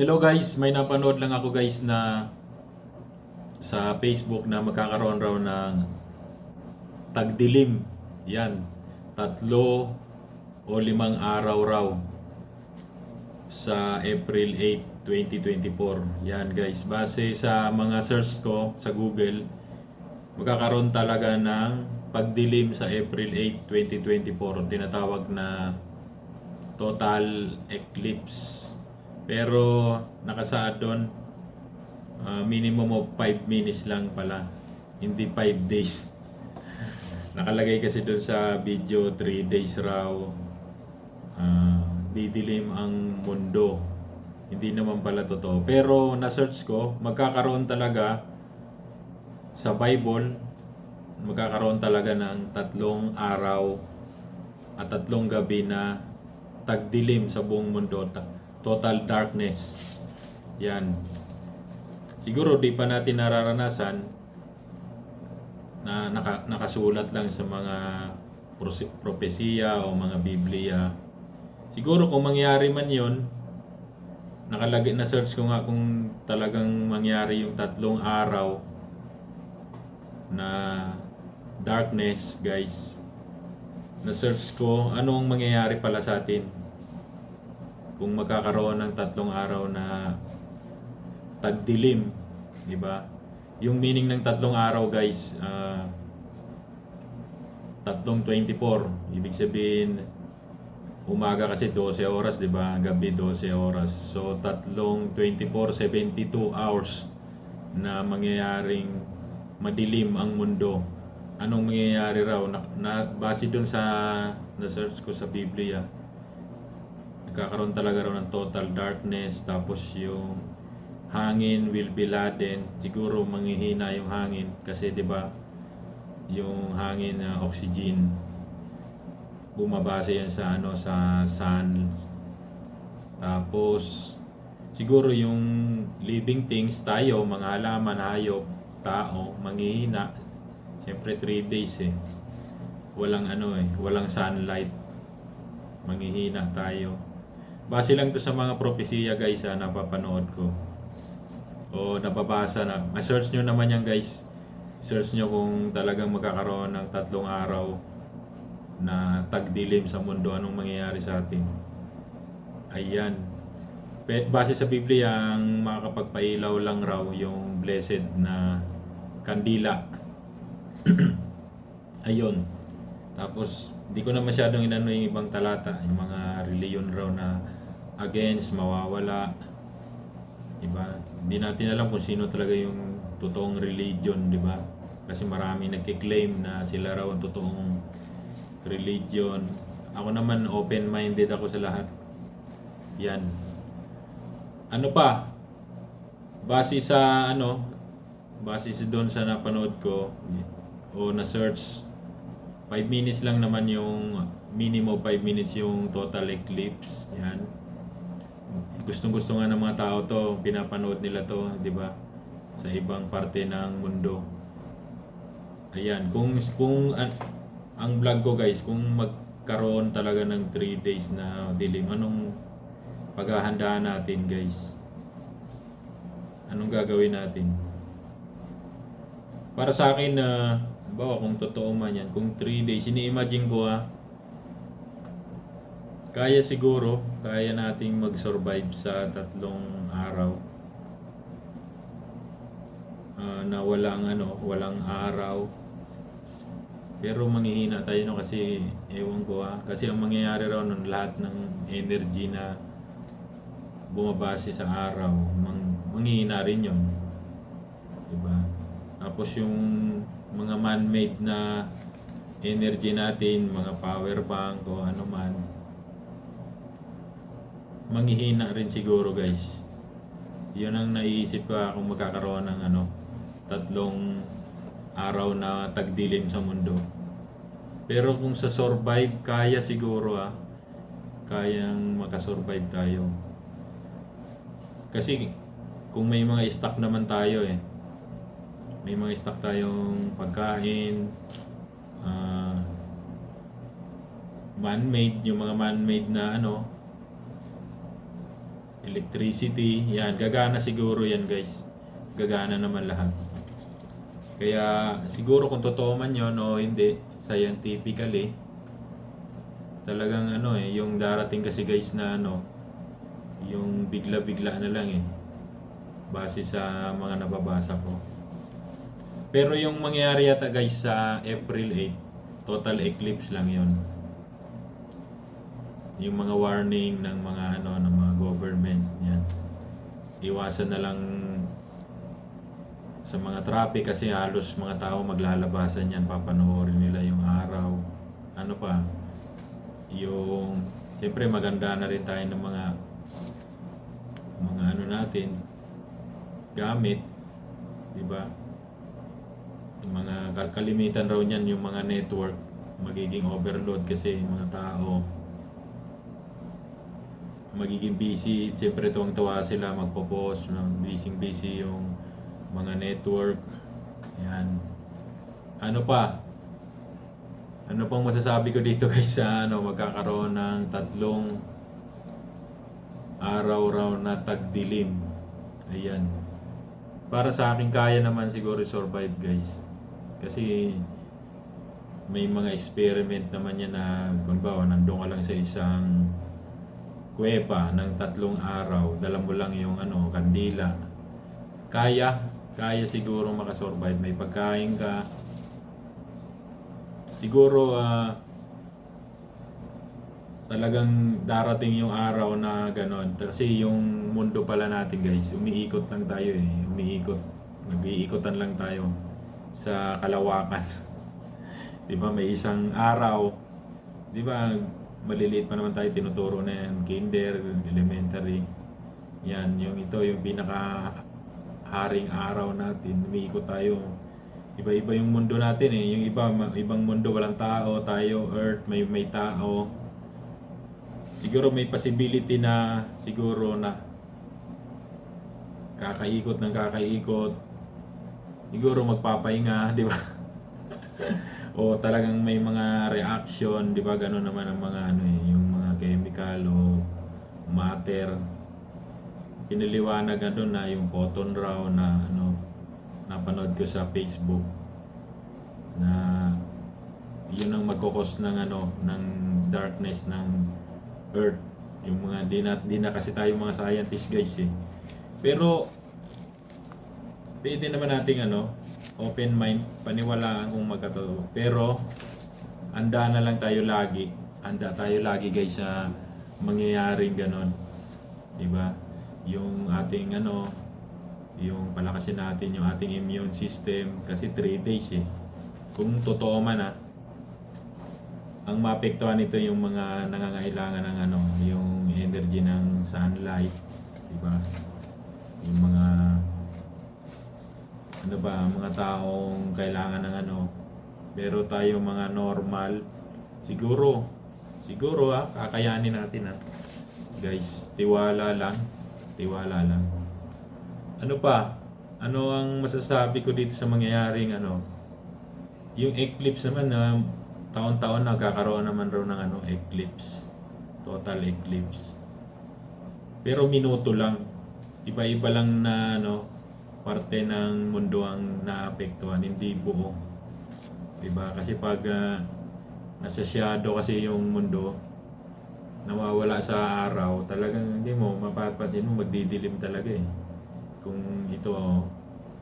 Hello guys, may napanood lang ako guys na sa Facebook na magkakaroon raw ng tagdilim. Yan, tatlo o limang araw raw sa April 8, 2024. Yan guys, base sa mga search ko sa Google, magkakaroon talaga ng pagdilim sa April 8, 2024. Tinatawag na total eclipse. Pero nakasaad doon, ah, minimum of 5 minutes lang pala. Hindi 5 days. Nakalagay kasi doon sa video 3 days raw ah, didilim ang mundo. Hindi naman pala totoo. Pero na-search ko, magkakaroon talaga sa Bible, magkakaroon talaga ng tatlong araw at tatlong gabi na tagdilim sa buong mundo. Ta- Total darkness. Yan. Siguro di pa natin nararanasan na naka, nakasulat lang sa mga propesiya o mga Biblia. Siguro kung mangyari man yon nakalagay na search ko nga kung talagang mangyari yung tatlong araw na darkness guys na search ko anong mangyayari pala sa atin kung magkakaroon ng tatlong araw na tagdilim di ba yung meaning ng tatlong araw guys ah, tatlong 24 ibig sabihin umaga kasi 12 oras, 'di ba? Gabi 12 oras. So tatlong 24 72 hours na mangyayaring madilim ang mundo. Anong mangyayari raw na, na base doon sa na search ko sa Biblia. Nagkakaroon talaga raw ng total darkness tapos yung hangin will be laden. Siguro manghihina yung hangin kasi 'di ba? Yung hangin na oxygen bumabase yan sa ano sa sun tapos siguro yung living things tayo mga halaman hayop tao manghihina siyempre 3 days eh walang ano eh walang sunlight manghihina tayo base lang to sa mga propesiya guys ha, napapanood ko. O napabasa na. Ma-search nyo naman yan guys. Search nyo kung talagang magkakaroon ng tatlong araw na tagdilim sa mundo. Anong mangyayari sa atin? Ayan. Base sa Biblia ang makakapagpailaw lang raw yung blessed na kandila. Ayun. Tapos hindi ko na masyadong inano yung ibang talata yung mga reliyon raw na against mawawala Diba? Hindi natin alam kung sino talaga yung totoong religion, di ba? Kasi marami nagki-claim na sila raw ang totoong religion. Ako naman open-minded ako sa lahat. Yan. Ano pa? Base sa ano, base sa doon sa napanood ko o na search 5 minutes lang naman yung minimum 5 minutes yung total eclipse. Yan. Gustong gusto nga ng mga tao to, pinapanood nila to, di ba? Sa ibang parte ng mundo. Ayan, kung kung an, ang vlog ko guys, kung magkaroon talaga ng 3 days na dilim, anong paghahandaan natin guys? Anong gagawin natin? Para sa akin na, uh, bawa kung totoo man yan, kung 3 days, ini-imagine ko ah, kaya siguro, kaya nating mag-survive sa tatlong araw Ah, na walang ano, walang araw. Pero manghihina tayo no kasi ewan ko ah, kasi ang mangyayari raw nun lahat ng energy na bumabase sa araw, mang, manghihina rin yun. Diba? Tapos yung mga man-made na energy natin, mga power bank o ano man, manghihina rin siguro guys. Yun ang naiisip ko ah, kung magkakaroon ng ano, tatlong araw na tagdilim sa mundo. Pero kung sa survive, kaya siguro ah. Kayang makasurvive tayo. Kasi kung may mga stock naman tayo eh. May mga stock tayong pagkain, ah, man-made, yung mga man-made na ano, electricity, yan, gagana siguro yan guys. Gagana naman lahat. Kaya siguro kung totoo man yun o hindi, scientifically, talagang ano eh, yung darating kasi guys na ano, yung bigla-bigla na lang eh. Base sa mga nababasa ko. Pero yung mangyayari yata guys sa April 8, total eclipse lang yun. Yung mga warning ng mga ano ng government yan. Iwasan na lang sa mga traffic kasi halos mga tao maglalabasan yan, papanoorin nila yung araw. Ano pa? Yung Siyempre maganda na rin tayo ng mga mga ano natin gamit, 'di ba? Yung mga kal- kalimitan raw niyan yung mga network magiging overload kasi yung mga tao magiging busy. Siyempre tuwang tawa sila magpo-post, no? busy busy yung mga network. Yan. Ano pa? Ano pang masasabi ko dito guys sa ano magkakaroon ng tatlong araw raw na tagdilim. Ayan. Para sa akin kaya naman siguro survive guys. Kasi may mga experiment naman yan na kung ba nandun ka lang sa isang kuweba ng tatlong araw, dala mo lang yung ano, kandila. Kaya, kaya siguro makasurvive. May pagkain ka. Siguro ah, talagang darating yung araw na ganon. Kasi yung mundo pala natin guys, umiikot lang tayo eh. Umiikot. Nag-iikotan lang tayo sa kalawakan. 'Di ba? May isang araw, 'di ba? Maliliit pa naman tayo tinuturo na yan, kinder, elementary. Yan, yung ito yung pinaka haring araw natin. Umiikot tayo. Iba-iba yung mundo natin eh. Yung iba, ibang mundo walang tao, tayo, earth, may may tao. Siguro may possibility na siguro na kakaikot ng kakaikot. Siguro magpapahinga, di ba? O talagang may mga reaction, di ba? Ganun naman ang mga ano eh, yung mga chemical o matter. Piniliwanag na doon na yung photon raw na ano, napanood ko sa Facebook na yun ang magkokos ng ano ng darkness ng earth yung mga di na, di na kasi tayo mga scientist guys eh pero pwede naman nating ano open mind paniwalaan kung magkatotoo. Pero anda na lang tayo lagi. Anda tayo lagi guys sa mangyayaring ganon. Di ba yung ating ano yung palakasin natin yung ating immune system kasi 3 days eh. Kung totoo man ah ang maapektuhan nito yung mga nangangailangan ng ano yung energy ng sunlight. Di ba yung mga ano ba mga taong kailangan ng ano pero tayo mga normal siguro siguro ah kakayanin natin ah guys tiwala lang tiwala lang ano pa? Ano ang masasabi ko dito sa mangyayaring ano? Yung eclipse naman na taon-taon nagkakaroon naman raw ng ano, eclipse. Total eclipse. Pero minuto lang. Iba-iba lang na ano, parte ng mundo ang naapektuhan, hindi buo. 'Di ba? Kasi pag ah, nasa shadow kasi yung mundo, nawawala sa araw, talagang hindi mo mapapansin mo magdidilim talaga eh kung ito,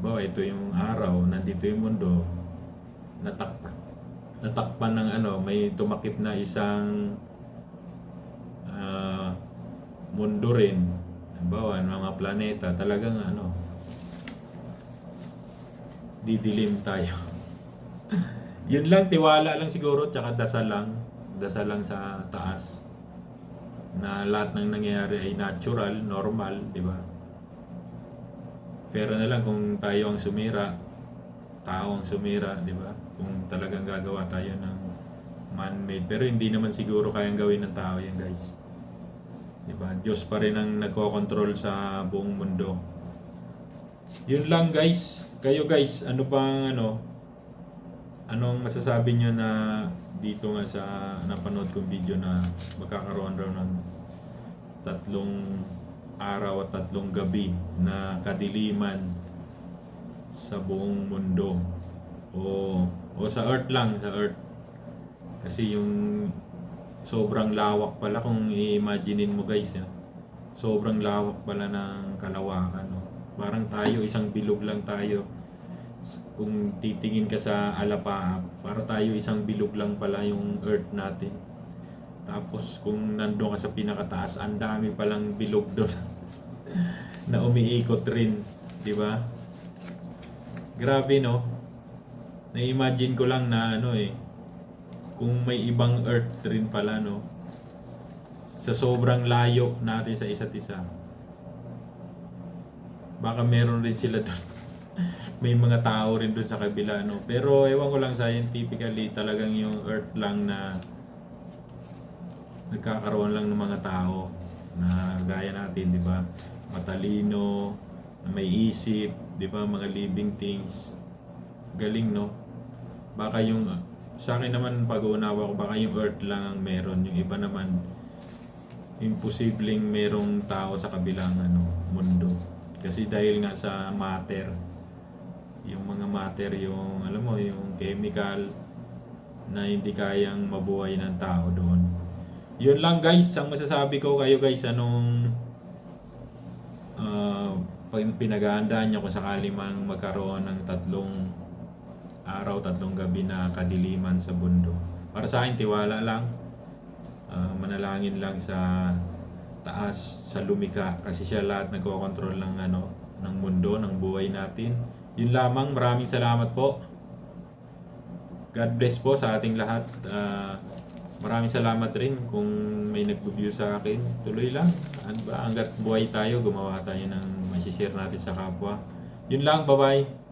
ba ito yung araw, nandito yung mundo, natakpan, natakpan ng ano, may tumakip na isang ah, mundo rin, halimbawa, mga planeta, talagang ano, didilim tayo. Yun lang, tiwala lang siguro, tsaka dasal lang, dasal lang sa taas na lahat ng nangyayari ay natural, normal, di ba? Pero na lang kung tayo ang sumira, tao ang sumira, di ba? Kung talagang gagawa tayo ng man-made. Pero hindi naman siguro kayang gawin ng tao yan, guys. Di ba? Diyos pa rin ang nagko-control sa buong mundo. Yun lang, guys. Kayo, guys, ano pang ano, anong masasabi nyo na dito nga sa napanood kong video na magkakaroon raw ng tatlong araw at tatlong gabi na kadiliman sa buong mundo o o sa earth lang sa earth kasi yung sobrang lawak pala kung i-imaginein mo guys ya. sobrang lawak pala ng kalawakan no? parang tayo isang bilog lang tayo kung titingin ka sa alapa para tayo isang bilog lang pala yung earth natin. Tapos kung nandun ka sa pinakataas ang dami palang bilog doon na umiikot rin di ba? Grabe no? Na-imagine ko lang na ano eh kung may ibang earth rin pala no? Sa sobrang layo natin sa isa't isa baka meron rin sila doon may mga tao rin doon sa kabila no? Pero ewan ko lang scientifically talagang yung earth lang na nagkakaroon lang ng mga tao na gaya natin di ba? Matalino na may isip di ba? Mga living things. Galing no? Baka yung sa akin naman pag-uunawa ko baka yung earth lang ang meron. Yung iba naman imposibleng merong tao sa kabilang ano mundo. Kasi dahil nga sa matter yung mga matter yung alam mo yung chemical na hindi kayang mabuhay ng tao doon yun lang guys ang masasabi ko kayo guys anong uh, pinaghahandaan nyo kung sakali mang magkaroon ng tatlong araw, tatlong gabi na kadiliman sa bundo. Para sa akin, tiwala lang. Ah, manalangin lang sa taas, sa lumika. Kasi siya lahat nagkocontrol ng, ano, ng mundo, ng buhay natin. Yun lamang. Maraming salamat po. God bless po sa ating lahat. Ah, maraming salamat rin kung may nag-view sa akin. Tuloy lang. Ano? Hanggat buhay tayo, gumawa tayo ng masishare natin sa kapwa. Yun lang. Bye-bye.